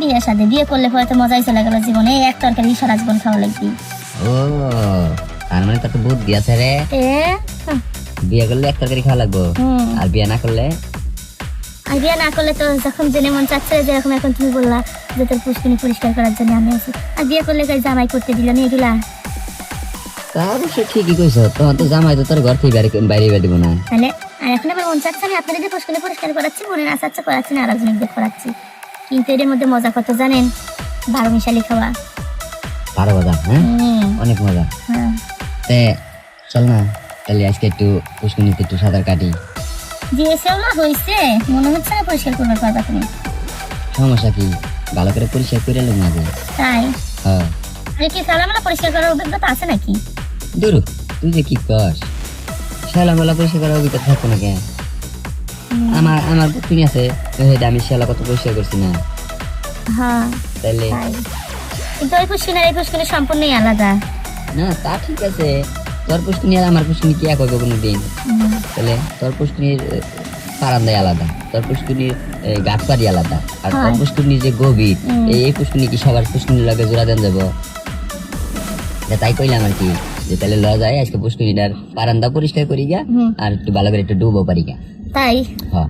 বিয়ে সাথে বিয়ে করলে পরে তো মজাই চলে গেল জীবনে। এই এক তরকারি সারা জীবন খাওয়া লাগবি। ও তার মানে তোর তো বুদ্ধি আছে রে। বিয়ে করলে এক তরকারি খাওয়া লাগবো। আর বিয়ে না করলে? আর বিয়ে না করলে তো যখন জেনে মন চাচ্ছে যেরকম এখন তুমি বললা যে তোর পুষ্কিনি পরিষ্কার করার জন্য আমি আছি। আর বিয়ে করলে কই জামাই করতে দিল না এগুলা? তা অবশ্য ঠিকই কইছ। তোমার তো জামাই তো তোর ঘর থেকে বাইরে বাইরে দিব না। তাহলে আর এখন আমার মন চাচ্ছে আমি আপনাদের পুষ্কিনি পরিষ্কার করাচ্ছি মনে না চাচ্ছে করাচ্ছি না আর একজনদের করাচ্ছি। কিন্তু এর মধ্যে মজা কত জানেন? বারো মিশালি খাওয়া। পারো মজা হ্যাঁ? অনেক মজা। হ্যাঁ। তে চল না তাহলে আজকে একটু পুষ্কুনিতে একটু সাঁতার কাটি। দিয়েছেও না হয়েছে মনে হচ্ছে না পরিষ্কার করবে পারবা তুমি। সমস্যা কি? ভালো করে পরিষ্কার করে এলো মাঝে তাই? হ্যাঁ। আর কি ফেলামেলা পরিষ্কার করার অভিজ্ঞতা আছে নাকি? দূর তুই যে কি কস? শ্যালামেলা পরিষ্কার করার অভিজ্ঞতা থাকব না কেন? আমার আমার পুষ্কুনি আছে। সেটা আমি শ্যালা কত পরিষ্কার করছি না। হ্যাঁ। তাইলে কিন্তু ওই পুষ্কিন আর এই পুষ্কিনের সম্পূর্ণই আলাদা। না তা ঠিক আছে। তোর পুষ্কুনি আর আমার পুষ্কুনি কি এক হবে কোনো দিন তাহলে তোর পুষ্কুনির পারান্দায় আলাদা। তোর পুষ্কুনির গাছ পাড়ি আলাদা। আর তোর হয়। যে গভীর এই পুষ্কুনি কি সবার পুষ্কুনির লগে জোড়া দেন যাব? তাই কইলাম আর কি। যে তাহলে ল যায় আজকে পুষ্কুনিটার পারান্দা পরিষ্কার করি গা। আর একটু ভালো করে একটু ডুবো পারি গা তাই? হ্যাঁ।